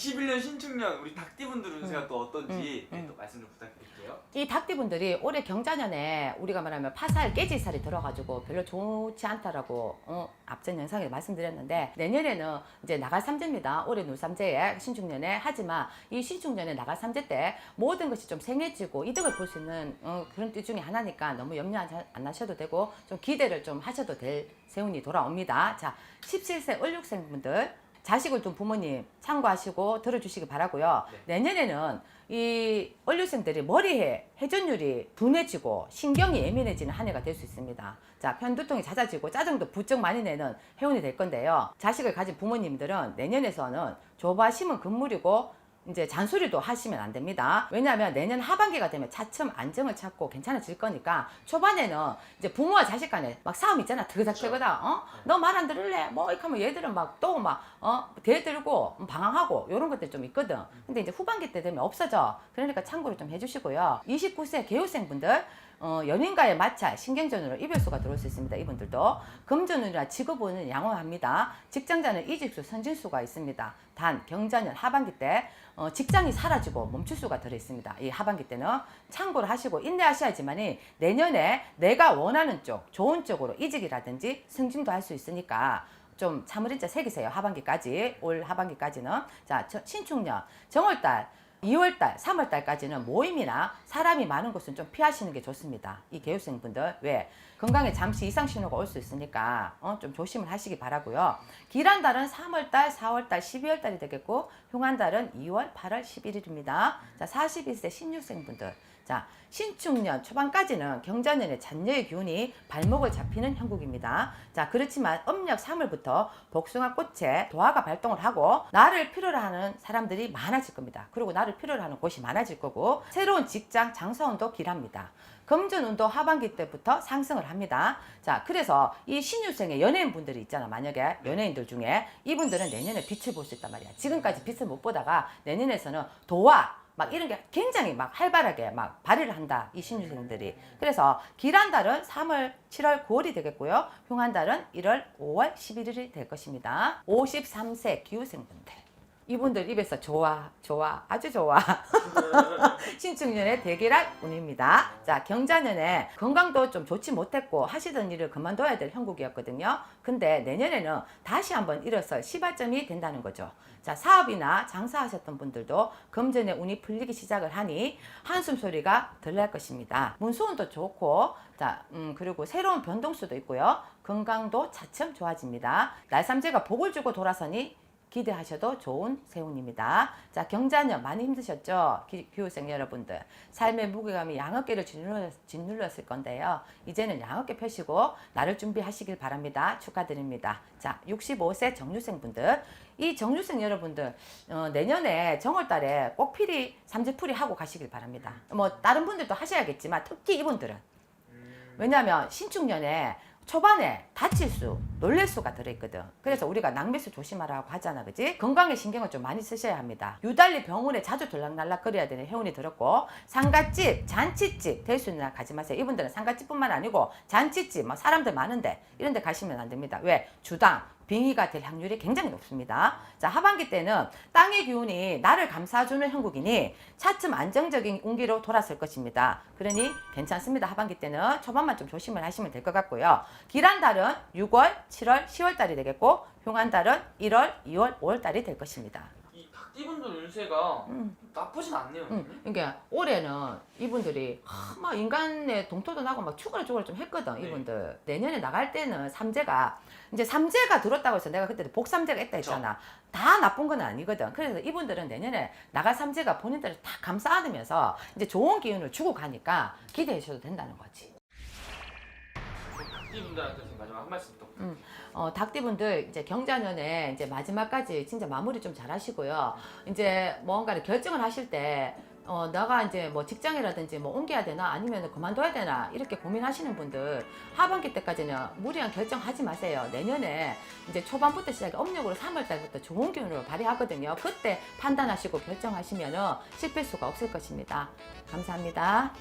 21년 신축년 우리 닭띠분들 운세가 또 어떤지. 네, 또 말씀 좀 부탁드릴게요. 이 닭띠분들이 올해 경자년에 우리가 말하면 파살 깨지살이 들어가지고 별로 좋지 않다라고 어, 앞전 영상에 말씀드렸는데 내년에는 이제 나갈 삼재입니다. 올해 누삼재에 신축년에 하지만 이 신축년에 나갈 삼재 때 모든 것이 좀 생해지고 이득을 볼 수 있는 어, 그런 띠 중에 하나니까 너무 염려 안, 안 하셔도 되고 좀 기대를 좀 하셔도 될 세운이 돌아옵니다. 자, 17세 을육생 분들 자식을 좀 부모님 참고하시고 들어주시기 바라고요. 내년에는 이 원료생들이 머리에 회전율이 둔해지고 신경이 예민해지는 한 해가 될 수 있습니다. 자, 편두통이 잦아지고 짜증도 부쩍 많이 내는 해운이 될 건데요. 자식을 가진 부모님들은 내년에서는 조바심은 금물이고 이제 잔소리도 하시면 안 됩니다. 왜냐하면 내년 하반기가 되면 차츰 안정을 찾고 괜찮아질 거니까 초반에는 이제 부모와 자식 간에 막 싸움 있잖아. 드그닥드그닥. 어? 너 말 안 들을래? 뭐 이렇게 하면 얘들은 막 또 막 어? 대들고 방황하고 이런 것들 좀 있거든. 근데 이제 후반기 때 되면 없어져. 그러니까 참고를 좀 해주시고요. 29세 개우생분들 어, 연인과의 마찰, 신경전으로 이별수가 들어올 수 있습니다. 이분들도 금전운이나 직업운은 양호합니다. 직장자는 이직수, 선진수가 있습니다. 단 경자년 하반기 때 어, 직장이 사라지고 멈출 수가 들어 있습니다. 이 하반기 때는 참고를 하시고 인내하셔야지만이 내년에 내가 원하는 쪽, 좋은 쪽으로 이직이라든지 승진도 할 수 있으니까 좀 참을 인자 새기세요. 하반기까지 올 하반기까지는 자 저- 신축년 정월달 2월달, 3월달까지는 모임이나 사람이 많은 곳은 좀 피하시는 게 좋습니다. 이 개우생분들 왜 건강에 잠시 이상 신호가 올 수 있으니까 어, 좀 조심을 하시기 바라고요. 길한 달은 3월달, 4월달, 12월달이 되겠고 흉한 달은 2월, 8월, 11일입니다. 자, 42세 신유생분들. 자, 신축년 초반까지는 경자년의 잔여의 기운이 발목을 잡히는 형국입니다. 자, 그렇지만 음력 3월부터 복숭아 꽃에 도화가 발동을 하고 나를 필요로 하는 사람들이 많아질 겁니다. 그리고 나를 필요로 하는 곳이 많아질 거고 새로운 직장, 장사운도 길합니다. 금전운도 하반기 때부터 상승을 합니다. 자, 그래서 이 신유생의 연예인분들이 있잖아. 만약에 연예인들 중에 이분들은 내년에 빛을 볼 수 있단 말이야. 지금까지 빛을 못 보다가 내년에서는 도화, 막 이런 게 굉장히 막 활발하게 막 발휘를 한다. 이 신유생들이. 그래서 길한 달은 3월, 7월, 9월이 되겠고요. 흉한 달은 1월, 5월, 11일이 될 것입니다. 53세 기후생분들. 이분들 입에서 좋아, 좋아, 아주 좋아. 신축년의 대기락 운입니다. 자, 경자년에 건강도 좀 좋지 못했고 하시던 일을 그만둬야 될 형국이었거든요. 근데 내년에는 다시 한번 일어설 시발점이 된다는 거죠. 자, 사업이나 장사하셨던 분들도 금전의 운이 풀리기 시작을 하니 한숨 소리가 덜날 것입니다. 문수운도 좋고, 자, 음, 그리고 새로운 변동수도 있고요. 건강도 차츰 좋아집니다. 날삼재가 복을 주고 돌아서니 기대하셔도 좋은 세운입니다. 자, 경자년 많이 힘드셨죠? 기, 교육생 여러분들. 삶의 무게감이 양어깨를 짓눌렀, 짓눌렀을 건데요. 이제는 양어깨 펴시고 나를 준비하시길 바랍니다. 축하드립니다. 자, 65세 정유생분들. 이 정유생 여러분들, 어, 내년에 정월달에 꼭 필히 삼재풀이 하고 가시길 바랍니다. 뭐, 다른 분들도 하셔야겠지만 특히 이분들은. 왜냐하면 신축년에 초반에 다칠 수, 놀랄 수가 들어있거든. 그래서 우리가 낭매수 조심하라고 하잖아, 그지? 건강에 신경을 좀 많이 쓰셔야 합니다. 유달리 병원에 자주 들락날락거려야 되는 해운이 들었고, 상갓집, 잔치집, 대수나 가지 마세요. 이분들은 상갓집뿐만 아니고 잔치집, 막 사람들 많은데 이런 데 가시면 안 됩니다. 왜? 주당, 빙의가 될 확률이 굉장히 높습니다. 자, 하반기 때는 땅의 기운이 나를 감싸주는 형국이니 차츰 안정적인 운기로 돌아설 것입니다. 그러니 괜찮습니다. 하반기 때는 초반만 좀 조심을 하시면 될 것 같고요. 길한 달은 6월, 7월, 10월 달이 되겠고 흉한 달은 1월, 2월, 5월 달이 될 것입니다. 이 닭띠분들 운세가 음. 나쁘진 않네요. 음, 그러니까 올해는 이분들이 하, 막 인간의 동토도 나고 막 추가를 좀 했거든 네. 이분들 내년에 나갈 때는 삼재가 이제 삼재가 들었다고 해서 내가 그때 복삼재가 있다. 했잖아 다 나쁜 건 아니거든 그래서 이분들은 내년에 나갈 삼재가 본인들을 다 감싸 안으면서 이제 좋은 기운을 주고 가니까 기대해 주셔도 된다는 거지 닭띠분들한테 마지막 한 말씀 또. 어, 닭띠분들 이제 경자년에 이제 마지막까지 진짜 마무리 좀 잘 하시고요. 이제 뭔가를 결정을 하실 때 어, 내가 이제 뭐 직장이라든지 뭐 옮겨야 되나 아니면 그만둬야 되나 이렇게 고민하시는 분들 하반기 때까지는 무리한 결정하지 마세요. 내년에 이제 초반부터 시작해 음력으로 3월 달부터 좋은 기운으로 발휘하거든요. 그때 판단하시고 결정하시면은 실패 수가 없을 것입니다. 감사합니다.